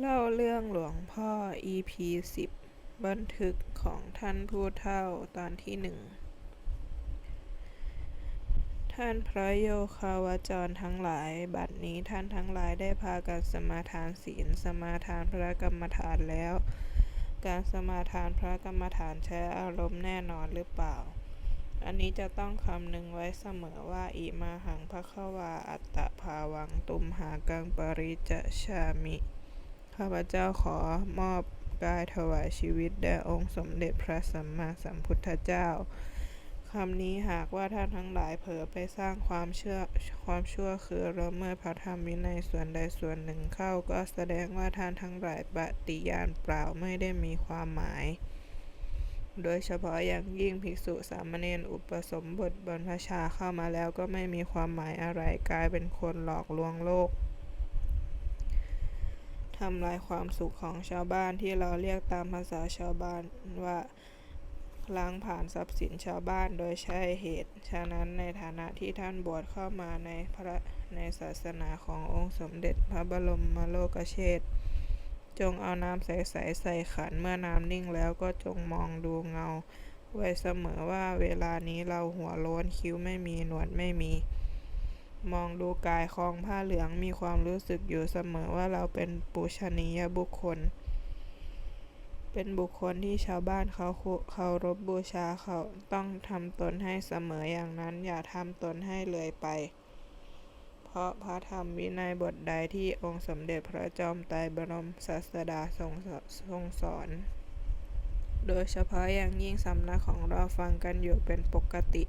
เล่าเรื่องหลวงพ่อ EP 10บันทึกของท่านผู้เฒ่าตอนที่หนึ่ง ท่านพระโยคาวจรทั้งหลาย บัดนี้ท่านทั้งหลายได้พากันสมาทานศีล สมาทานพระกรรมฐานแล้ว การสมาทานพระกรรมฐานใช้อารมณ์แน่นอนหรือเปล่า อันนี้จะต้องคำนึงไว้เสมอว่าอิมาหังพระขวาอัตตภาวังตุมหากังปริจจชามิ ข้าพเจ้าขอมอบกายถวายชีวิตแด่องค์สมเด็จพระสัมมาสัมพุทธเจ้าคำนี้หากว่าท่านทั้งหลายเผลอไปสร้างความเชื่อความชั่วคือละเมิดพระธรรมวินัยส่วนใดส่วนหนึ่งเข้าก็แสดงว่าท่านทั้งหลายปฏิญาณเปล่าไม่ได้มีความหมาย โดยเฉพาะอย่างยิ่งภิกษุสามเณรอุปสมบทบรรพชาเข้ามาแล้วก็ไม่มีความหมายอะไรกลายเป็นคนหลอกลวงโลก ทำลายความสุขของชาวบ้านที่เราเรียกตามภาษาชาวบ้านว่าล้างผ่านทรัพย์สินชาวบ้านโดยใช้เหตุ ฉะนั้นในฐานะที่ท่านบวชเข้ามาในพระในศาสนาขององค์สมเด็จพระบรมโลกเชษฐ์จงเอาน้ำใสๆใส่ขันเมื่อน้ำนิ่งแล้วก็จงมองดูเงา ไว้เสมอว่าเวลานี้เราหัวโล้นคิ้วไม่มีหนวดไม่มี มองดูกายคลองผ้าเหลืองมีความรู้สึกอยู่เสมอว่าเราเป็นปุชนียบุคคล เป็นบุคคลที่ชาวบ้านเขาเคารพบูชาเขาต้องทำตนให้เสมออย่างนั้น อย่าทำตนให้เลยไป เพราะพระธรรมวินัยบทใดที่องค์สมเด็จพระจอมไตรบรมศาสดาทรงทรงสอน โดยเฉพาะอย่างยิ่งสำนักของเราฟังกันอยู่เป็นปกติ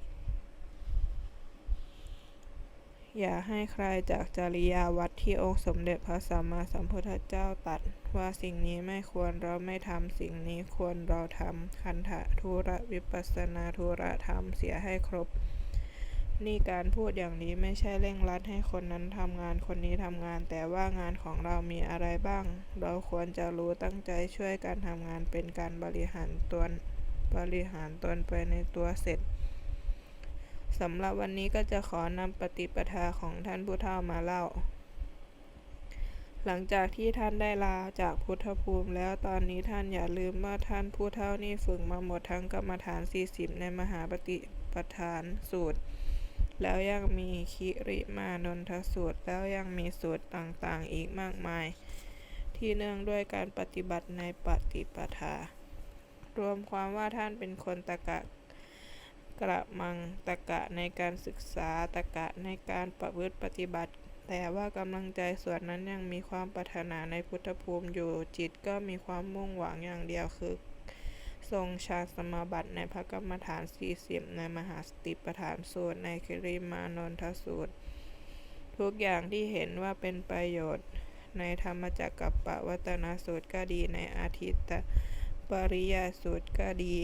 อย่าให้ใครจากจริยาวัดที่องค์สมเด็จพระสัมมาสัมพุทธเจ้าตัด ว่าสิ่งนี้ไม่ควรเราไม่ทำสิ่งนี้ควรเราทำคันธะธุระวิปัสนาธุระทำเสียให้ครบ นี่การพูดอย่างนี้ไม่ใช่เร่งรัดให้คนนั้นทำงานคนนี้ทำงาน แต่ว่างานของเรามีอะไรบ้าง เราควรจะรู้ตั้งใจช่วยการทำงานเป็นการบริหารตนบริหารตนไปในตัวเสร็จ สำหรับวันนี้ก็จะขอนำปฏิปทาของท่านผู้เฒ่ามาเล่า หลังจากที่ท่านได้ลาจากพุทธภูมิแล้วตอนนี้ท่านอย่าลืมว่าท่านผู้เฒ่านี่ฝึกมาหมดทั้งกรรมฐาน 40 ในมหาปฏิปทานสูตร แล้วยังมีคิริมานนทสูตร แล้วยังมีสูตรต่างๆ อีกมากมาย ที่เนื่องด้วยการปฏิบัติในปฏิปทารวมความว่าท่านเป็นคนตะกะ กระมังตะกะในการศึกษาตะกะในการประพฤติปฏิบัติ แต่ว่ากำลังใจส่วนนั้นยังมีความปรารถนาในพุทธภูมิอยู่จิตก็มีความมุ่งหวังอย่างเดียวคือ ทรงฌานสมาบัติในพระกรรมฐาน 40 ในมหาสติปัฏฐานสูตรในคิริมานนทสูตร ทุกอย่างที่เห็นว่าเป็นประโยชน์ ในธรรมจักรกับปวัตนสูตรก็ดีในอาทิตตปริยสูตรก็ดี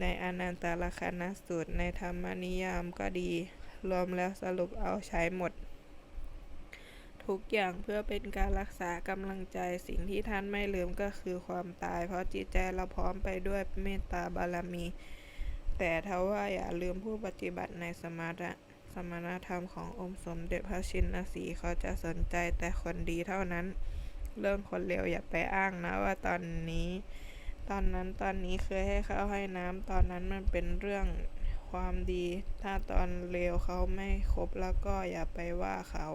ในอนันตลคณสูตรในธรรมนิยามก็ดี รวมแล้วสรุปเอาใช้หมด ทุกอย่างเพื่อเป็นการรักษากำลังใจสิ่งที่ท่านไม่ลืมก็คือความตาย เพราะจิตใจเราพร้อมไปด้วยเมตตาบารมี แต่ทว่าอย่าลืมผู้ปฏิบัติในสมณะสมณธรรมขององค์สมเด็จพระชินสีห์เขาจะสนใจแต่คนดีเท่านั้น เรื่องคนเลวอย่าไปอ้างนะว่าตอนนี้ ตอนนั้นตอนนี้เคยให้ข้าวให้น้ำตอนนั้นมันเป็นเรื่องความดี ถ้าตอนเลวเขาไม่ครบแล้วก็อย่าไปว่าเขา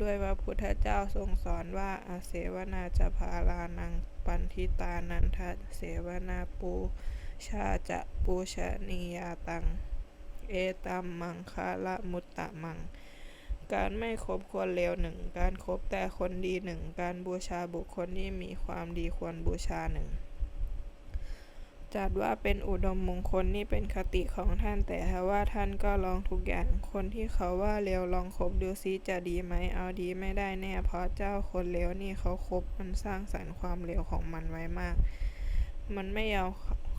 ด้วยพระพุทธเจ้าทรงสอนว่าอาเสวนาจะพาลานังปันทิตานันทะเสวนาปูชาจะปูชนียาตัง เอตัมมังคาละมุตตะมัง การไม่คบควรเลวหนึ่ง การครบแต่คนดีหนึ่ง การบูชาบุคคลที่มีความดีควรบูชาหนึ่ง จัดว่าเป็นอุดมมงคลนี่เป็นคติของท่าน แต่ถ้าว่าท่านก็ลองทุกอย่าง คนที่เขาว่าเลวลองคบดูซิจะดีไหมเอาดีไม่ได้แน่เพราะเจ้าคนเลวนี่เขาคบมันสร้างสรรค์ความเลวของมันไว้มาก มันไม่ยอม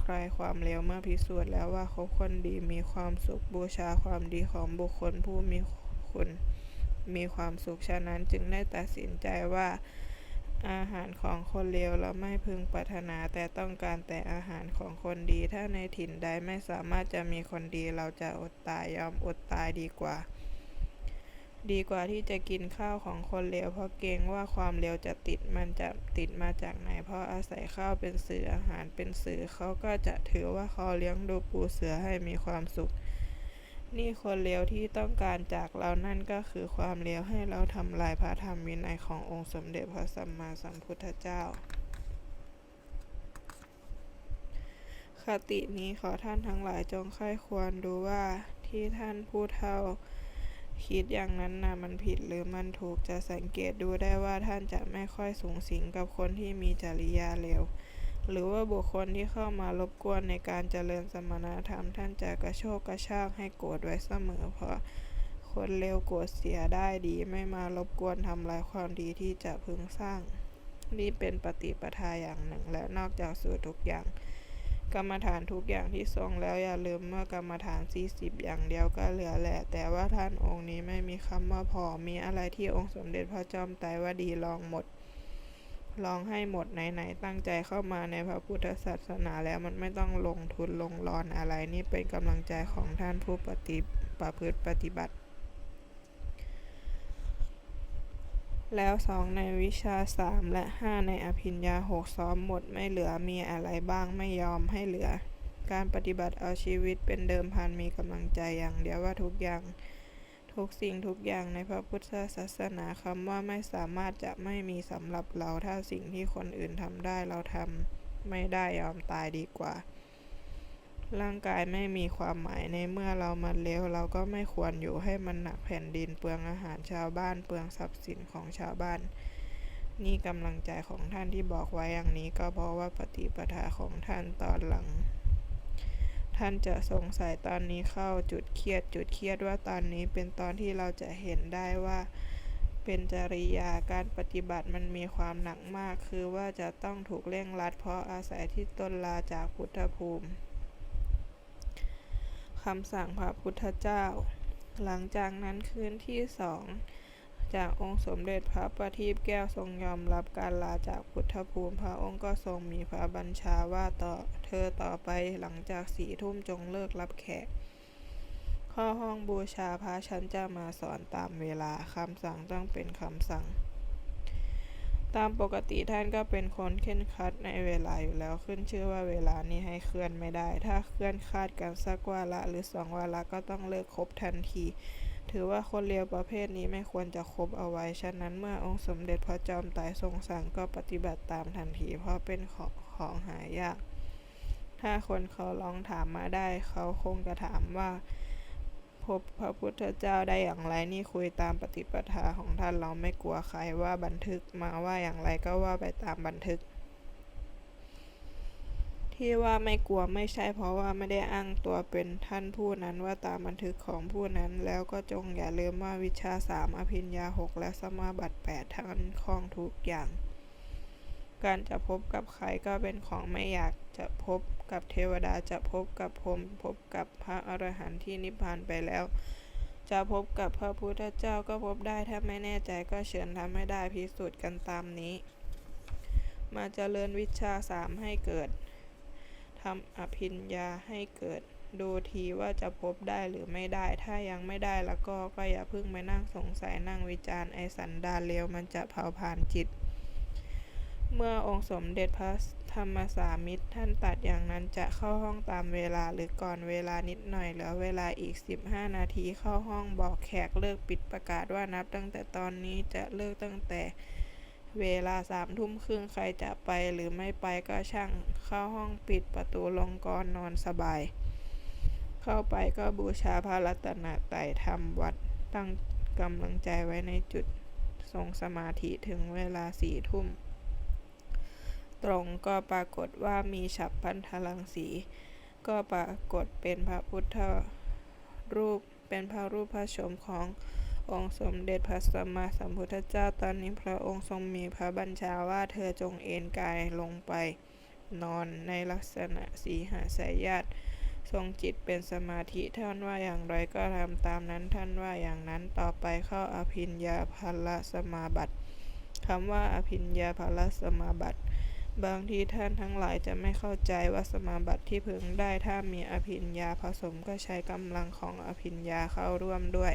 คลายความเลวเมื่อพิสูจน์แล้วว่าคบคนดีมีความสุขบูชาความดีของบุคคลผู้มีคุณมีความสุขฉะนั้นจึงได้ตัดสินใจว่า อาหารของคนเลวเราไม่พึงปรารถนา แต่ต้องการแต่อาหารของคนดี ถ้าในถิ่นใดไม่สามารถจะมีคนดี เราจะอดตายยอมอดตายดีกว่า ดีกว่าที่จะกินข้าวของคนเลวเพราะเกรงว่าความเลวจะติดมันจะติดมาจากไหน เพราะอาศัยข้าวเป็นสื่ออาหารเป็นสื่อเขาก็จะถือว่าเขาเลี้ยงดูปูเสือให้มีความสุข นี่คนเลวที่ต้องการจากเรานั่นก็คือความเลวให้เราทำลายพระธรรมวินัยขององค์สมเด็จพระสัมมาสัมพุทธเจ้า คตินี้ขอท่านทั้งหลายจงใคร่ควรดูว่าที่ท่านผู้เฒ่าคิดอย่างนั้นนะมันผิดหรือมันถูกจะสังเกตดูได้ว่าท่านจะไม่ค่อยสูงสิงกับคนที่มีจริยาเลว หรือว่าบุคคลที่เข้ามารบกวนในการเจริญสมณธรรมท่านจะกระโชกกระชากให้โกรธไว้เสมอ เพราะคนเลวโกรธเสียได้ดีไม่มารบกวนทำลายความดีที่จะพึงสร้าง นี่เป็นปฏิปทาอย่างหนึ่ง และนอกจากสูตรทุกอย่าง กรรมฐานทุกอย่างที่ทรงแล้วอย่าลืมเมื่อกรรมฐาน 40 อย่างเดียวก็เหลือแหละ แต่ว่าท่านองค์นี้ไม่มีคำว่าพอมีอะไรที่องค์สมเด็จพระจอมไตรว่าดีลองหมด ลองให้หมดไหนๆตั้งใจเข้ามาในพระพุทธศาสนาแล้วมันไม่ต้องลงทุนลงรอนอะไรนี่เป็นกำลังใจของท่านผู้ปฏิประพฤติปฏิบัติ แล้วสองในวิชาสามและห้าในอภิญญาหกซ้อมหมดไม่เหลือมีอะไรบ้างไม่ยอมให้เหลือ การปฏิบัติเอาชีวิตเป็นเดิมพันมีกำลังใจอย่างเดียวว่าทุกอย่าง ทุกสิ่งทุกอย่างในพระพุทธศาสนาคำว่าไม่สามารถจะไม่มีสำหรับเราถ้าสิ่งที่คนอื่นทำได้เราทำไม่ได้ยอมตายดีกว่า ร่างกายไม่มีความหมายในเมื่อเรามันเลวเราก็ไม่ควรอยู่ให้มันหนักแผ่นดินเปลืองอาหารชาวบ้านเปลืองทรัพย์สินของชาวบ้าน นี่กำลังใจของท่านที่บอกไว้อย่างนี้ก็เพราะว่าปฏิปทาของท่านตอนหลัง ท่านจะสงสัยตอนนี้เข้าจุดเครียด จุดเครียดว่าตอนนี้เป็นตอนที่เราจะเห็นได้ว่า เป็นจริยาการปฏิบัติมันมีความหนักมาก คือว่าจะต้องถูกเร่งรัด เพราะอาศัยที่ต้นลาจากพุทธภูมิคำสั่งพระพุทธเจ้า หลังจากนั้นคืนที่สอง จากองค์สมเด็จพระประทีปแก้วทรงยอมรับการลาจากพุทธภูมิ พระองค์ก็ทรงมีพระบัญชาว่าต่อเธอต่อไปหลังจากสี่ทุ่มจงเลิกรับแขก ข้อห้องบูชาพระฉันจะมาสอนตามเวลาคำสั่งต้องเป็นคำสั่ง ตามปกติท่านก็เป็นคนเข่นคัดในเวลาอยู่แล้วขึ้นชื่อว่าเวลานี้ให้เคลื่อนไม่ได้ ถ้าเคลื่อนคาดกันสักวาระหรือสองวาระก็ต้องเลิกครบทันที ถือว่าคนเลวประเภทนี้ไม่ควรจะคบเอาไว้ ฉะนั้นเมื่อองค์สมเด็จพระจอมไตรทรงสั่งก็ปฏิบัติตามทันทีเพราะเป็นของของหายาก ถ้าคนเขาลองถามมาได้ เขาคงจะถามว่า พบพระพุทธเจ้าได้อย่างไรนี่คุยตามปฏิปทาของท่านเราไม่กลัวใครว่าบันทึกมาว่าอย่างไรก็ว่าไปตามบันทึก ที่ว่าไม่กลัวไม่ใช่เพราะว่าไม่ได้อ้างตัวเป็นท่านผู้นั้นว่าตามบันทึกของผู้นั้น แล้วก็จงอย่าลืมว่าวิชาสามอภิญญาหกและสมาบัติแปดท่านคล่องทุกอย่าง การจะพบกับใครก็เป็นของไม่อยากจะพบกับเทวดาจะพบกับพรหมพบกับพระอรหันต์ที่นิพพานไปแล้ว จะพบกับพระพุทธเจ้าก็พบได้ถ้าไม่แน่ใจก็เชิญทำให้ได้พิสูจน์กันตามนี้ มาเจริญวิชาสามให้เกิด ทำอภิญญาให้เกิด ดูทีว่าจะพบได้หรือไม่ได้ ถ้ายังไม่ได้แล้วก็ก็อย่าเพิ่งไปนั่งสงสัยนั่งวิจารณ์ไอสันดานเลวมันจะเผาผ่านจิต เมื่อองค์สมเด็จพระธรรมสามิตรท่านตัดอย่างนั้นจะเข้าห้องตามเวลาหรือก่อนเวลานิดหน่อยเหลือเวลาอีก 15 นาทีเข้าห้องบอกแขกเลิกปิดประกาศว่านับตั้งแต่ตอนนี้จะเลิกตั้งแต่ เวลาสามทุ่มครึ่งใครจะไปหรือไม่ไปก็ช่าง เข้าห้องปิดประตูลงกรนอนสบาย เข้าไปก็บูชาพระรัตนตรัยทำวัดตั้งกำลังใจไว้ในจุดทรงสมาธิถึงเวลาสี่ทุ่ม ตรงก็ปรากฏว่ามีฉับพันธลังสี ก็ปรากฏเป็นพระพุทธรูปเป็นพระรูปพระชมของ องค์สมเด็จพระสัมมาสัมพุทธเจ้าตอนนี้พระองค์ทรงมีพระบัญชาว่าเธอจงเอนกายลงไป นอนในลักษณะสีหาสายญาติทรงจิตเป็นสมาธิท่านว่าอย่างไรก็ทำตามนั้นท่านว่าอย่างนั้นต่อไปเข้าอภิญญาภลสมาบัติคำว่าอภิญญาภลสมาบัติ บางทีท่านทั้งหลายจะไม่เข้าใจว่าสมาบัติที่พึงได้ถ้ามีอภิญญาผสมก็ใช้กำลังของอภิญญาเข้าร่วมด้วย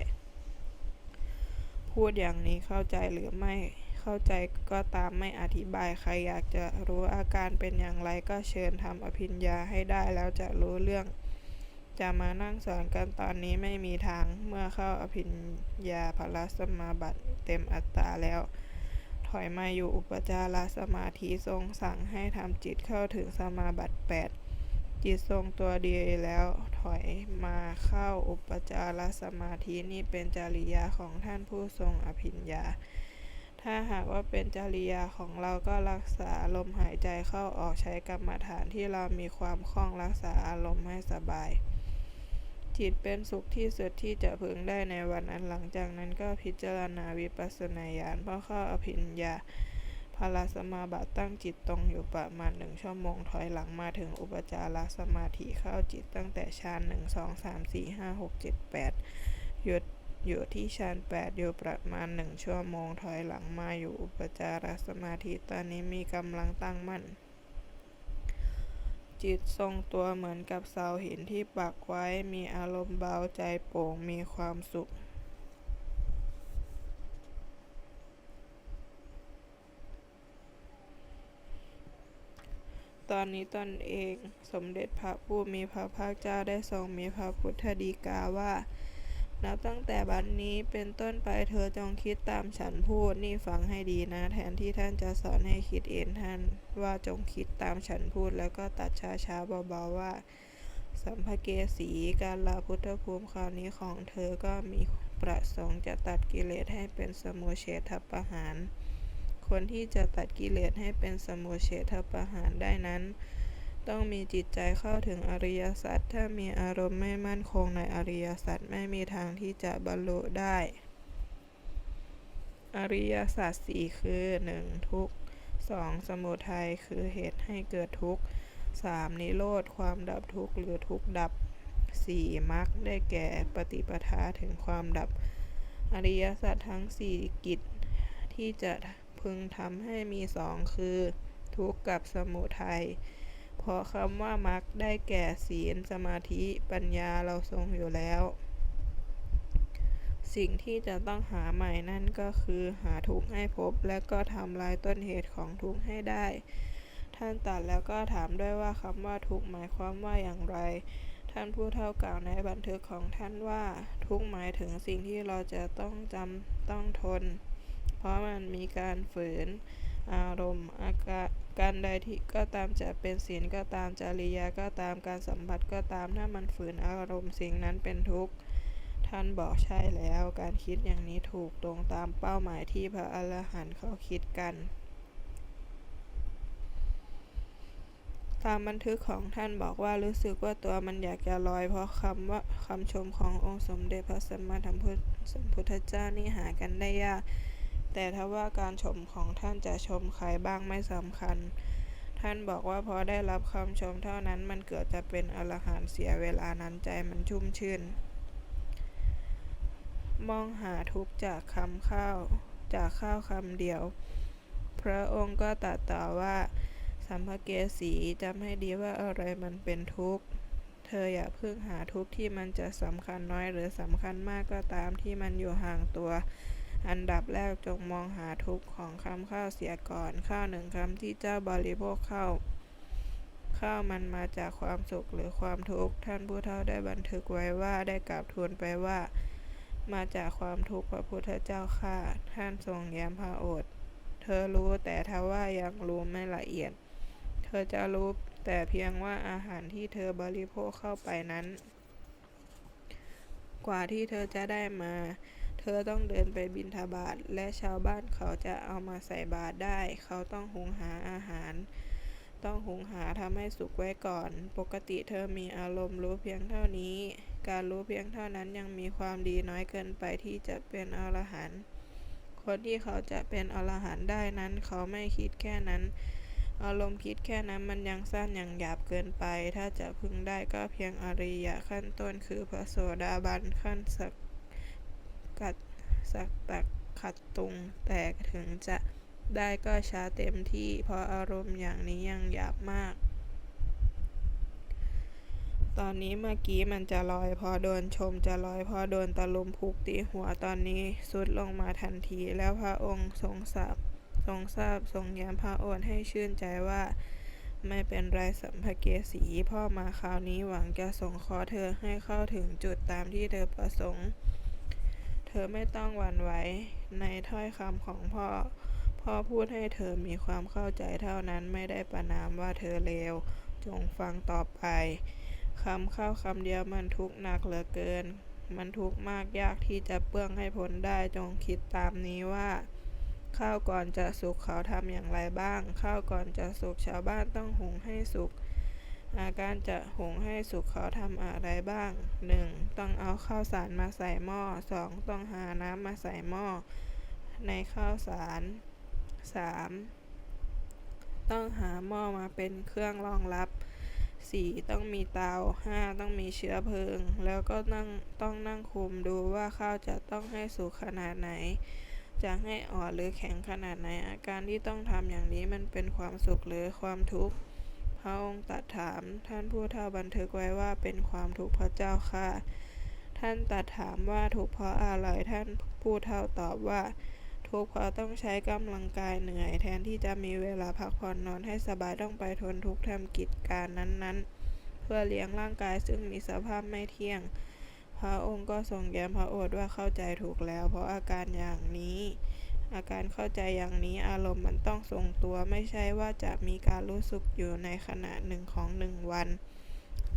พูดอย่างนี้เข้าใจหรือไม่เข้าใจก็ตามไม่อธิบายใครอยากจะรู้อาการเป็นอย่างไรก็เชิญทำอภิญญาให้ได้แล้วจะรู้เรื่อง จะมานั่งสอนกันตอนนี้ไม่มีทางเมื่อเข้าอภิญญาพละสมาบัติเต็มอัตตาแล้วถอยมาอยู่อุปจารสมาธิทรงสั่งให้ทำจิตเข้าถึงสมาบัติ8 จิตทรงตัวดีแล้วถอยมาเข้าอุปจารสมาธินี่เป็นจริยาของท่านผู้ทรงอภิญญา ถ้าหากว่าเป็นจริยาของเราก็รักษาลมหายใจเข้าออกใช้กรรมฐานที่เรามีความคล่องรักษาอารมณ์ให้สบาย จิตเป็นสุขที่สุดที่จะพึงได้ในวันนั้นหลังจากนั้นก็พิจารณาวิปัสสนาญาณเพราะเข้าอภิญญา พลสมาบัติตั้งจิตตรงอยู่ประมาณหนึ่งชั่วโมงถอยหลังมาถึงอุปจารสมาธิเข้าจิตตั้งแต่ฌานหนึ่งสองสามสี่ห้าหกเจ็ดแปดหยุดอยู่ที่ฌานแปดอยู่ประมาณหนึ่งชั่วโมงถอยหลังมาอยู่อุปจารสมาธิตอนนี้มีกำลังตั้งมั่น จิตทรงตัวเหมือนกับเสาหินที่ปักไว้มีอารมณ์เบาใจโปร่งมีความสุข ตอนนี้ตนเองสมเด็จพระผู้มีพระภาคเจ้าได้ทรงมีพระพุทธดีกาว่า นับตั้งแต่บัดนนี้เป็นต้นไปเธอจงคิดตามฉันพูดนี่ฟังให้ดีนะ แทนที่ท่านจะสอนให้คิดเองท่านว่าจงคิดตามฉันพูดแล้วก็ตัดช้าๆเบาๆว่า สัมภเกสีการลาพุทธภูมิคราวนี้ของเธอก็มีประสงค์จะตัดกิเลสให้เป็นสมุเฉทประหาร คนที่จะตัดกิเลสให้เป็นสมุเฉทประหารได้นั้น ต้องมีจิตใจเข้าถึงอริยสัจถ้ามีอารมณ์ไม่มั่นคงในอริยสัจไม่มีทางที่จะบรรลุได้ อริยสัจสี่คือ 1. ทุกข์ 2. สมุทัยคือเหตุให้เกิดทุกข์ 3. นิโรธความดับทุกข์หรือทุกข์ดับ 4. มรรคได้แก่ปฏิปทาถึงความดับ อริยสัจทั้ง 4 กิจที่จะ พึงทำให้มีสองคือ ทุกข์กับสมุทัยเพราะคำว่ามรรคได้แก่ศีลสมาธิปัญญาเราทรงอยู่แล้ว สิ่งที่จะต้องหาใหม่นั่นก็คือหาทุกข์ให้พบ และก็ทำลายต้นเหตุของทุกข์ให้ได้ ท่านตัดแล้วก็ถามด้วยว่าคำว่าทุกข์หมายความว่าอย่างไร ท่านผู้เท่ากล่าวในบันทึกของท่านว่า ทุกข์หมายถึงสิ่งที่เราจะต้องจำต้องทน เพราะมันมีการฝืนอารมณ์อาการการใดที่ก็ตามจะเป็นศีลก็ตามจริยาก็ตามการสัมผัสก็ตามถ้ามันฝืนอารมณ์สิ่งนั้นเป็นทุกข์ท่านบอกใช่แล้วการคิดอย่างนี้ถูกตรงตามเป้าหมายที่พระอรหันต์เขาคิดกัน ตามบันทึกของท่านบอกว่ารู้สึกว่าตัวมันอยากจะลอย เพราะคำว่าคำชมขององค์สมเด็จพระสัมมาสัมพุทธเจ้านี่หากันได้ยาก แต่ถ้าว่าการชมของท่านจะชมใครบ้างไม่สำคัญ ท่านบอกว่าพอได้รับคำชมเท่านั้นมันเกิดจะเป็นอรหันต์เสียเวลานั้นใจมันชุ่มชื่น มองหาทุกจากคำข้าว จากข้าวคำเดียว พระองค์ก็ตรัสต่อว่า สัมภเกสีจำให้ดีว่าอะไรมันเป็นทุกข์เธออย่าเพิ่งหาทุกข์ที่มันจะสำคัญน้อยหรือสำคัญมากก็ตามที่มันอยู่ห่างตัว อันดับแรกจงมองหาทุกข์ของคำข้าวเสียก่อน ข้าวหนึ่งคำที่เจ้าบริโภคเข้าข้าวมันมาจากความสุขหรือความทุกข์ท่านผู้เฒ่าได้บันทึกไว้ว่าได้กราบทูลไปว่า มาจากความทุกข์พระพุทธเจ้าข้าท่านทรงแย้มพระโอษฐ์เธอรู้แต่ทว่ายังรู้ไม่ละเอียด เธอจะรู้แต่เพียงว่าอาหารที่เธอบริโภคเข้าไปนั้น กว่าที่เธอจะได้มา เธอต้องเดินไปบิณฑบาตและชาวบ้านเขาจะเอามาใส่บาตรได้ เขาต้องหุงหาอาหาร ต้องหุงหาทำให้สุกไว้ก่อน ปกติเธอมีอารมณ์รู้เพียงเท่านี้ การรู้เพียงเท่านั้นยังมีความดีน้อยเกินไปที่จะเป็นอรหันต์คนที่เขาจะเป็นอรหันต์ได้นั้น เขาไม่คิดแค่นั้นอารมณ์คิดแค่นั้นมันยังสั้นยังหยาบเกินไป ถ้าจะพึงได้ก็เพียงอริยะขั้นต้นคือพระโสดาบันขั้นสัก กัดสักตักขัดตุง แต่ถึงจะได้ก็ช้าเต็มที่เพราะอารมณ์อย่างนี้ยังหยาบมาก ตอนนี้เมื่อกี้มันจะลอยพอโดนชมจะลอยพอโดนตะลุมพุกตีหัวตอนนี้สุดลงมาทันที แล้วพระองค์ทรงทราบทรงทราบทรงย้ำพระโอษฐ์ให้ชื่นใจว่าไม่เป็นไรสัมภเกสีพ่อมาคราวนี้หวังจะส่งขอเธอให้เข้าถึงจุดตามที่เธอประสงค์ อไม่ต้องหวั่นไหวในถ้อยคำของพ่อ พ่อพูดให้เธอมีความเข้าใจเท่านั้นไม่ได้ประนามว่าเธอเลว จงฟังต่อไปคำเข้าคำเดียวมันทุกข์หนักเหลือเกิน มันทุกข์มากยากที่จะเปื้องให้พ้นได้จงคิดตามนี้ว่าข้าวก่อนจะสุกเขาทำอย่างไรบ้างข้าวก่อนจะสุกชาวบ้านต้องหุงให้สุก อาการจะหุงให้สุกเขาทำอะไรบ้าง 1. ต้องเอาข้าวสารมาใส่หม้อ 2. ต้องหาน้ำมาใส่หม้อ ในข้าวสาร 3. ต้องหาหม้อมาเป็นเครื่องรองรับ 4. ต้องมีเตา 5. ต้องมีเชื้อเพลิง แล้วก็นั่งต้องนั่งคุมดูว่าข้าวจะต้องให้สุกขนาดไหน จะให้อ่อนหรือแข็งขนาดไหน อาการที่ต้องทำอย่างนี้มันเป็นความสุขหรือความทุกข์ ระองค์ตรัสถาม ท่านผู้เฒ่าบันทึกไว้ว่าเป็นความทุกข์พระเจ้าค่ะ ท่านตรัสถามว่าทุกข์เพราะอะไรท่านผู้เฒ่าตอบว่า ทุกข์เพราะต้องใช้กำลังกายเหนื่อยแทนที่จะมีเวลาพักผ่อนนอนให้สบายต้องไปทนทุกข์ทำกิจการนั้นๆ เพื่อเลี้ยงร่างกายซึ่งมีสภาพไม่เที่ยง พระองค์ก็ทรงแย้มพระโอษฐ์ว่าเข้าใจถูกแล้ว เพราะอาการอย่างนี้ อาการเข้าใจอย่างนี้อารมณ์มันต้องทรงตัวไม่ใช่ว่าจะมีการรู้สึกอยู่ในขณะหนึ่งของหนึ่งวัน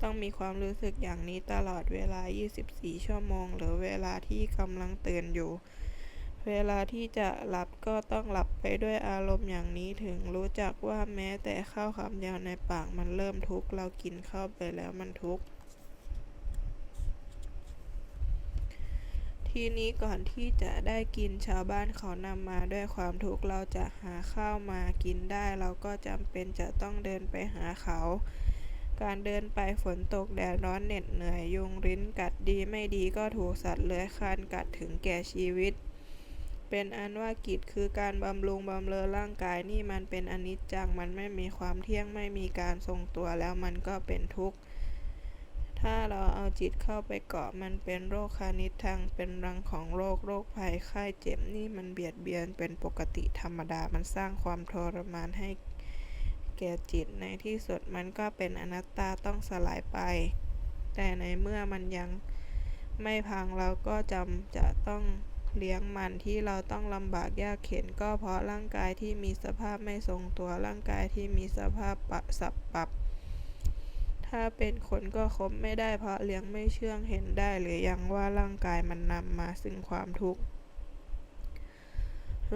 ต้องมีความรู้สึกอย่างนี้ตลอดเวลา 24 ชั่วโมง หรือเวลาที่กำลังตื่นอยู่ เวลาที่จะหลับก็ต้องหลับไปด้วยอารมณ์อย่างนี้ถึงรู้จักว่าแม้แต่ข้าวคำเดียวในปากมันเริ่มทุกข์เรากินเข้าไปแล้วมันทุกข์ ทีนี้ก่อนที่จะได้กินชาวบ้านเขานำมาด้วยความทุกข์เราจะหาข้าวมากินได้ เราก็จำเป็นจะต้องเดินไปหาเขา การเดินไปฝนตกแดดร้อนเหน็ดเหนื่อยยุงริ้นกัดดีไม่ดีก็ถูกสัตว์เลื้อยคลานกัดถึงแก่ชีวิต เป็นอันว่ากิจคือการบำรุงบำเรอร่างกายนี่มันเป็นอนิจจังมันไม่มีความเที่ยงไม่มีการทรงตัวแล้วมันก็เป็นทุกข์ ถ้าเราเอาจิตเข้าไปเกาะมันเป็นโรคคานิทังเป็นรังของโรคโรคภัยไข้เจ็บนี่มันเบียดเบียนเป็นปกติธรรมดามันสร้างความทรมานให้แก่จิตในที่สุดมันก็เป็นอนัตตาต้องสลายไป แต่ในเมื่อมันยังไม่พังเราก็จำจะต้องเลี้ยงมันที่เราต้องลำบากยากเข็นก็เพราะร่างกายที่มีสภาพไม่ทรงตัวร่างกายที่มีสภาพปะสับปรับ ถ้าเป็นคนก็คบไม่ได้เพราะเลี้ยงไม่เชื่องเห็นได้หรือยังว่าร่างกายมันนำมาซึ่งความทุกข์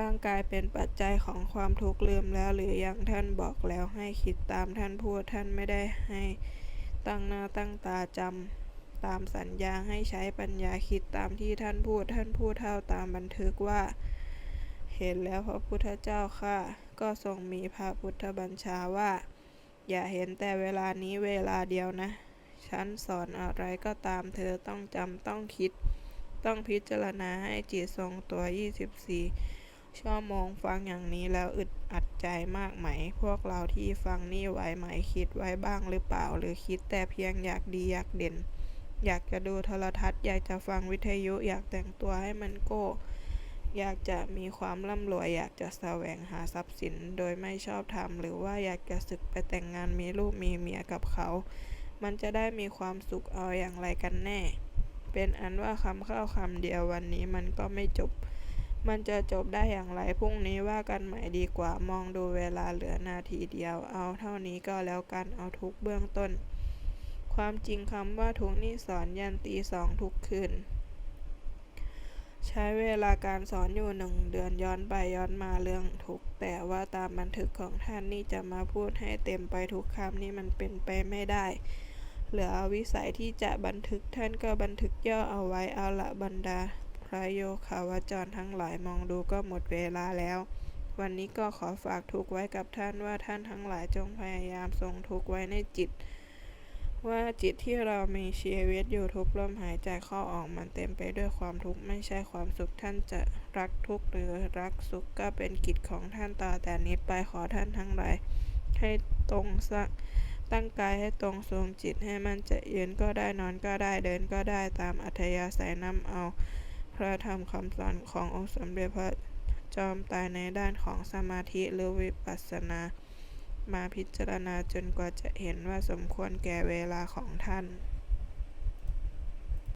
ร่างกายเป็นปัจจัยของความทุกข์ลืมแล้วหรือยังท่านบอกแล้วให้คิดตามท่านพูดท่านไม่ได้ให้ตั้งหน้าตั้งตาจำตามสัญญาให้ใช้ปัญญาคิดตามที่ท่านพูดท่านพูดเท่าตามบันทึกว่า เห็นแล้วพระพุทธเจ้าค่ะ ก็ทรงมีพระพุทธบัญชาว่า อย่าเห็นแต่เวลานี้เวลาเดียวนะ ฉันสอนอะไรก็ตามเธอต้องจำต้องคิด ต้องพิจารณาให้จิตทรงตัว 24 ชั่วโมงฟังอย่างนี้แล้วอึดอัดใจมากไหม พวกเราที่ฟังนี่ไหวไหมคิดไว้บ้างหรือเปล่า หรือคิดแต่เพียงอยากดีอยากเด่น อยากจะดูโทรทัศน์ อยากจะฟังวิทยุอยากแต่งตัวให้มันโก้ อยากจะมีความร่ำรวยอยากจะแสวงหาทรัพย์สินโดยไม่ชอบธรรมหรือว่าอยากจะศึกไปแต่งงานมีลูกมีเมียกับเขา มันจะได้มีความสุขเอาอย่างไรกันแน่ เป็นอันว่าคำเข้าคำเดียววันนี้มันก็ไม่จบ มันจะจบได้อย่างไรพรุ่งนี้ว่ากันใหม่ดีกว่ามองดูเวลาเหลือนาทีเดียว เอาเท่านี้ก็แล้วกันเอาทุกเบื้องต้น ความจริงคำว่าทุกนี่สอนยันตีสองทุกคืน ใช้เวลาการสอนอยู่หนึ่งเดือนย้อนไปย้อนมาเรื่องทุกแต่ว่าตามบันทึกของท่านนี่จะมาพูดให้เต็มไปทุกคำนี่มันเป็นไปไม่ได้ เหลือวิสัยที่จะบันทึกท่านก็บันทึกย่อเอาไว้เอาละบรรดา พระโยคาวจรทั้งหลายมองดูก็หมดเวลาแล้ว วันนี้ก็ขอฝากทุกไว้กับท่านว่าท่านทั้งหลายจงพยายามทรงทุกไว้ในจิต ว่าจิตที่เรามีชีวิตอยู่ทุกลมหายใจเข้าออกมันเต็มไปด้วยความทุกข์ไม่ใช่ความสุขท่านจะรักทุกข์หรือรักสุขก็เป็นกิจของท่านต่อแต่นี้ไปขอท่านทั้งหลายให้ตรงสักตั้งกายให้ตรงทรงจิตให้มันจะยืนก็ได้นอนก็ได้เดินก็ได้ตามอัธยาศัยนำเอา พระธรรมคำสอนขององค์สมเด็จพระจอมตายในด้านของสมาธิหรือวิปัสสนา มาพิจารณาจนกว่าจะเห็นว่าสมควรแก่เวลาของท่าน